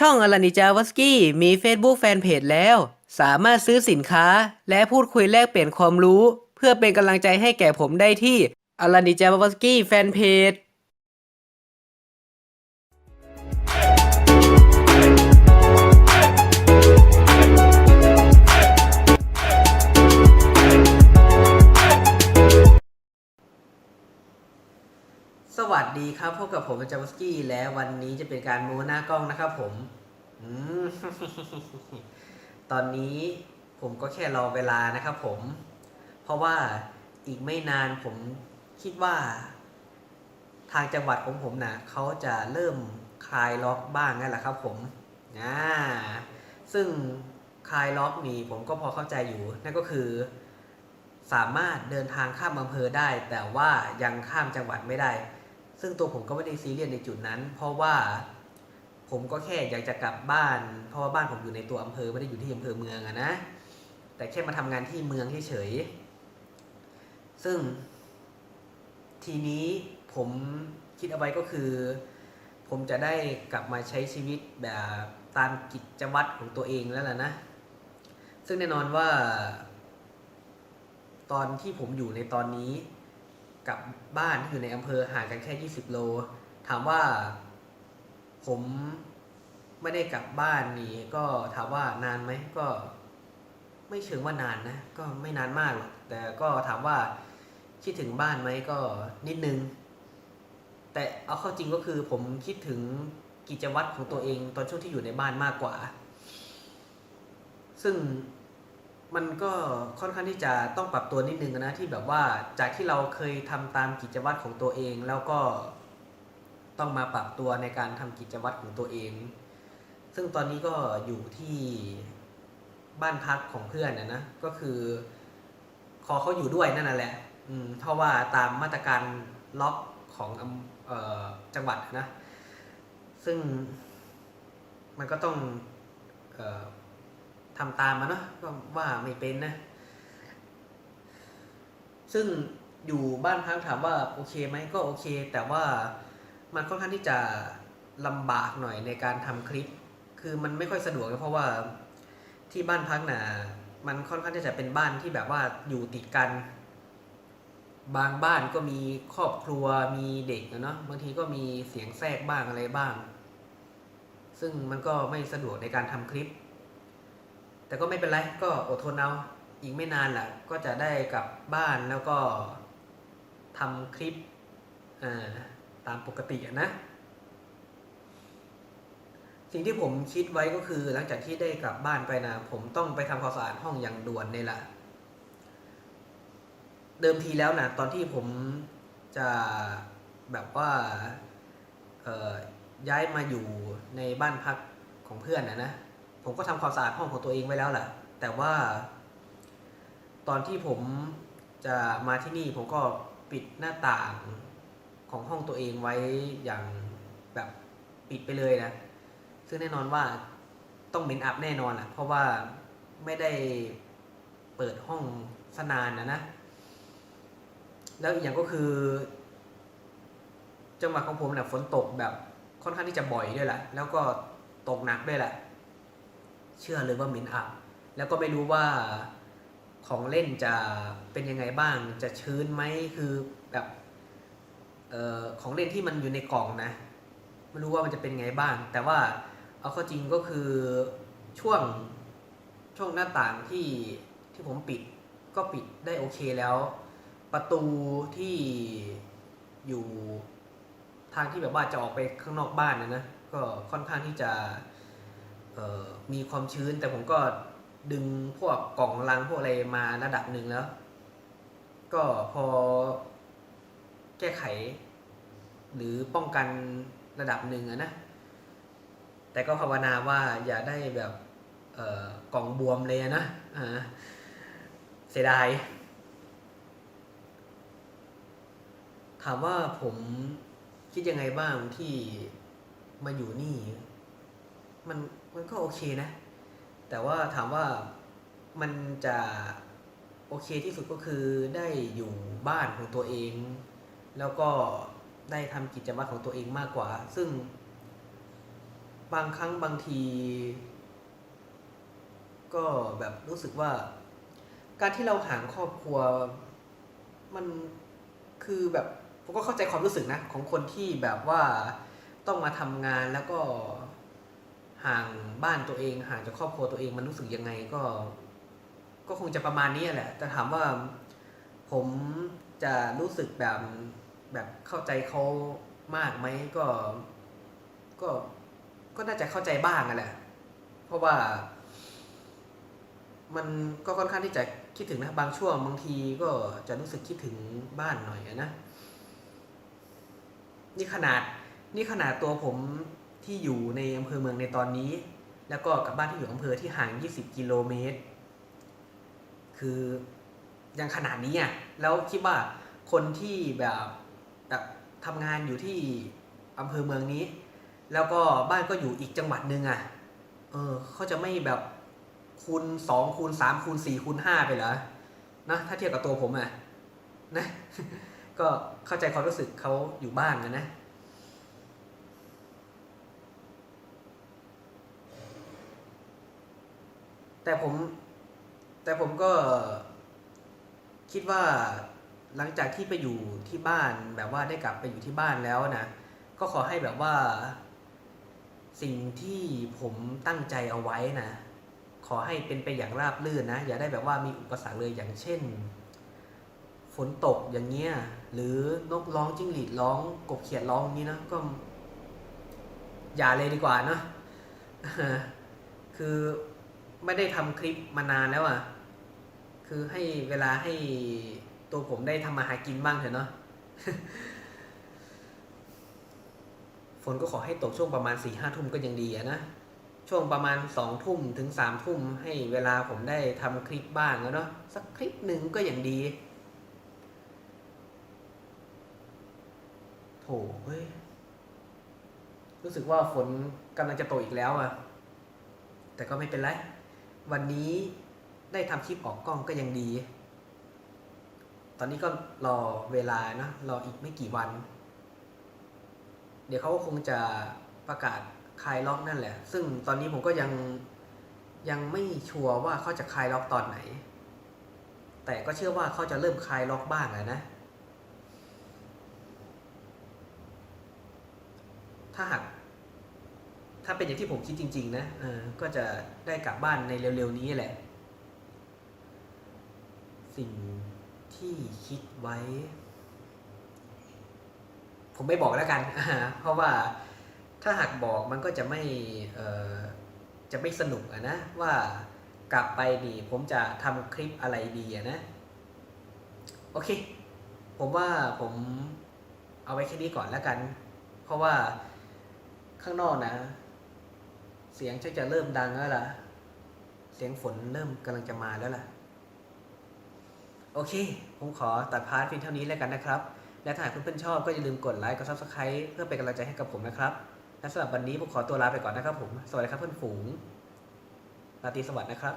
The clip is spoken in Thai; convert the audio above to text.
ช่องอลานิจาวสกี้มี Facebook แฟนเพจแล้ว สามารถซื้อสินค้า และพูดคุยแลกเปลี่ยนความรู้ เพื่อเป็นกำลังใจให้แก่ผมได้ที่อลานิจาวสกี้แฟนเพจ บกับผมจาวสกี้และวันนี้จะเป็นการโมหน้ากล้องนะครับผมอืมตอนนี้ผมก็แค่รอเวลานะครับผม เพราะว่าอีกไม่นานผมคิดว่า ทางจังหวัดของผมนะเขาจะเริ่มคลายล็อกบ้างนั่นแหละครับผมอ่าซึ่งคลายล็อกนี่ผมก็พอเข้าใจอยู่ นั่นก็คือ สามารถเดินทางข้ามอำเภอได้ แต่ว่ายังข้ามจังหวัดไม่ได้ ซึ่งตัวผมก็ไม่ได้ซีเรียสในจุดนั้น เพราะว่าผมก็แค่อยากจะกลับบ้าน เพราะว่าบ้านผมอยู่ในตัวอำเภอไม่ได้อยู่ที่อำเภอเมืองอะนะ แต่แค่มาทำงานที่เมืองเฉยๆซึ่งทีนี้ผมคิดเอาไว้ก็คือ ผมจะได้กลับมาใช้ชีวิตแบบตามกิจวัตรของตัวเองแล้วล่ะนะ ซึ่งแน่นอนว่า ตอนที่ผมอยู่ในตอนนี้ กับบ้านที่อยู่ในอำเภอห่างกันแค่ 20 โล ถามว่าผมไม่ได้กลับบ้านนี่ก็ถามว่านานไหมก็ ไม่เชิงว่านานนะ ก็ไม่นานมากหรอกแต่ก็ถามว่าคิดถึงบ้านไหมก็นิดนึง แต่เอาเข้าจริงก็คือผมคิดถึงกิจวัตรของตัวเองตอนช่วงที่อยู่ในบ้านมากกว่า ซึ่ง มันก็ค่อนข้างที่จะต้องปรับตัวนิดนึงนะที่แบบว่าจากที่เราเคยทำตามกิจวัตรของตัวเอง แล้วก็ต้องมาปรับตัวในการทำกิจวัตรของตัวเอง ซึ่งตอนนี้ก็อยู่ที่บ้านพักของเพื่อนนะนะก็คือขอเขาอยู่ด้วยนั่นแหละ อืมเพราะว่าตามมาตรการล็อกของออจังหวัดนะ ซึ่งมันก็ต้องเอ่อ ทำตามมาเนาะก็ว่าไม่เป็นนะ ซึ่งอยู่บ้านพักถามว่าโอเคไหมก็โอเค แต่ว่ามันค่อนข้างที่จะลำบากหน่อยในการทำคลิป คือมันไม่ค่อยสะดวกเพราะว่าที่บ้านพักน่ะมันค่อนข้างที่จะเป็นบ้านที่แบบว่าอยู่ติดกัน บางบ้านก็มีครอบครัวมีเด็กอะเนาะบางทีก็มีเสียงแทรกบ้างอะไรบ้าง ซึ่งมันก็ไม่สะดวกในการทำคลิป แต่ก็ไม่เป็นไรก็อดทนเอาอีกไม่นานแหละก็จะได้กลับบ้านแล้วก็ทำคลิปตามปกติอะนะ สิ่งที่ผมคิดไว้ก็คือหลังจากที่ได้กลับบ้านไปนะ ผมต้องไปทำความสะอาดห้องอย่างด่วนเลยล่ะ เดิมทีแล้วนะตอนที่ผมจะแบบว่าย้ายมาอยู่ในบ้านพักของเพื่อนนะนะ ผมก็ทำความสะอาดห้องของตัวเองไว้แล้วแหละแต่ว่า ตอนที่ผมจะมาที่นี่ผมก็ปิดหน้าต่างของห้องตัวเองไว้อย่างแบบปิดไปเลยนะ ซึ่งแน่นอนว่าต้องเหม็นอับแน่นอนอะเพราะว่าไม่ได้เปิดห้องสนานนะนะ แล้วอีกอย่างก็คือ จังหวะของผมเนี่ยฝนตกแบบค่อนข้างที่จะบ่อยด้วยแหละ แล้วก็ตกหนักด้วยแหละ เชื่อเลยว่าหม็นอับแล้วก็ไม่รู้ว่าของเล่นจะเป็นยังไงบ้าง จะชื้นไหมคือแบบเอ่อของเล่นที่มันอยู่ในกล่องนะ ไม่รู้ว่ามันจะเป็นไงบ้าง แต่ว่าเอาข้าจริงก็คือช่วงช่วงหน้าต่างที่ที่ผมปิดก็ปิดได้โอเคแล้ว ประตูที่อยู่ทางที่แบบว่าจะออกไปข้างนอกบ้านนะนะก็ค่อนข้างที่จะ มีความชื้นแต่ผมก็ดึงพวกกล่องลังพวกอะไรมาระดับหนึ่งแล้ว ก็พอแก้ไข หรือป้องกันระดับหนึ่งนะ แต่ก็ภาวนาว่าอย่าได้แบบกล่องบวมเลยนะเสียดาย ถามว่าผมคิดยังไงบ้างที่มาอยู่นี่ มัน มันก็โอเคนะ แต่ว่าถามว่ามันจะโอเคที่สุดก็คือได้อยู่บ้านของตัวเอง แล้วก็ได้ทำกิจวัตรของตัวเองมากกว่า ซึ่ง บางครั้งบางที ก็แบบรู้สึกว่า การที่เราห่างครอบครัว มันคือแบบผมก็เข้าใจความรู้สึกนะ ของคนที่แบบว่าต้องมาทำงานแล้วก็ ห่างบ้านตัวเอง ห่างจากครอบครัวตัวเองมันรู้สึกยังไงก็ ก็คงจะประมาณนี้แหละ แต่ถามว่าผมจะรู้สึกแบบแบบเข้าใจเขามากไหมก็ ก็ก็น่าจะเข้าใจบ้างอะแหละ เพราะว่า มันก็ค่อนข้างที่จะคิดถึงนะบางช่วงบางทีก็จะรู้สึกคิดถึงบ้านหน่อยนะนี่ขนาดนี่ขนาดตัวผม ที่อยู่ในอำเภอเมืองในตอนนี้ แล้วก็กับบ้านที่อยู่อำเภอที่ห่าง 20 กิโลเมตร คือยังขนาดนี้อะแล้วคิดว่าคนที่แบบแบบทำงานอยู่ที่อำเภอเมืองนี้ แล้วก็บ้านก็อยู่อีกจังหวัดหนึ่งอะเออเขาจะไม่แบบคูณสองคูณสามคูณสี่คูณห้าไปเหรอนะถ้าเทียบกับตัวผมอะนะก็เข้าใจความรู้สึกเขาอยู่บ้างอะนะ แต่ผม แต่ผมก็คิดว่าหลังจากที่ไปอยู่ที่บ้านแบบว่าได้กลับไปอยู่ที่บ้านแล้วนะ ก็ขอให้แบบว่า สิ่งที่ผมตั้งใจเอาไว้นะ ขอให้เป็นไปอย่างราบรื่นนะ อย่าได้แบบว่ามีอุปสรรคเลยอย่างเช่น ฝนตกอย่างเงี้ย หรือนกร้องจิ้งหรีดร้องกบเขียดร้องนี้นะก็ อย่าเลยดีกว่าเนะคือ ไม่ได้ทำคลิปมานานแล้วอะ คือให้เวลาให้ตัวผมได้ทำมาหากินบ้างเถอะเนาะ ฝนก็ขอให้ตกช่วงประมาณสี่ห้าทุ่มก็ยังดีอะนะ ช่วงประมาณสองทุ่มถึงสามทุ่มให้เวลาผมได้ทำคลิปบ้างแล้วเนาะ สักคลิปหนึ่งก็ยังดี โถเฮ้ย รู้สึกว่าฝนกำลังจะตกอีกแล้วอะแต่ก็ไม่เป็นไร วันนี้ได้ทำคลิปออกกล้องก็ยังดี ตอนนี้ก็รอเวลานะรออีกไม่กี่วัน เดี๋ยวเขาก็คงจะประกาศคลายล็อกนั่นแหละ ซึ่งตอนนี้ผมก็ยังยังไม่ชัวร์ว่าเขาจะคลายล็อกตอนไหน แต่ก็เชื่อว่าเขาจะเริ่มคลายล็อกบ้างแล้วนะ ถ้าหาก ถ้าเป็นอย่างที่ผมคิดจริง ๆ นะเออก็จะได้กลับบ้านในเร็ว ๆ นี้แหละ สิ่งที่คิดไว้ ผมไม่บอกแล้วกัน เพราะว่าถ้าหากบอกมันก็จะไม่เออจะไม่สนุกอะนะ ว่ากลับไปนี่ผมจะทำคลิปอะไรดีอะนะ โอเค ผมว่าผมเอาไว้แค่นี้ก่อนแล้วกัน เพราะว่าข้างนอกนะ เสียงชักจะเริ่มดังแล้วล่ะ เสียงฝนเริ่มกำลังจะมาแล้วล่ะ โอเค ผมขอตัดพาร์ทเพียงเท่านี้แล้วกันนะครับ และถ้าหากเพื่อนๆชอบก็อย่าลืมกดไลค์กดซับสไคร b e เพื่อเป็นกำลังใจให้กับผมนะครับ และสำหรับวันนี้ผมขอตัวลาไปก่อนนะครับผม สวัสดีครับเพื่อนฝูงราตรีสวัสดิ์นะครับ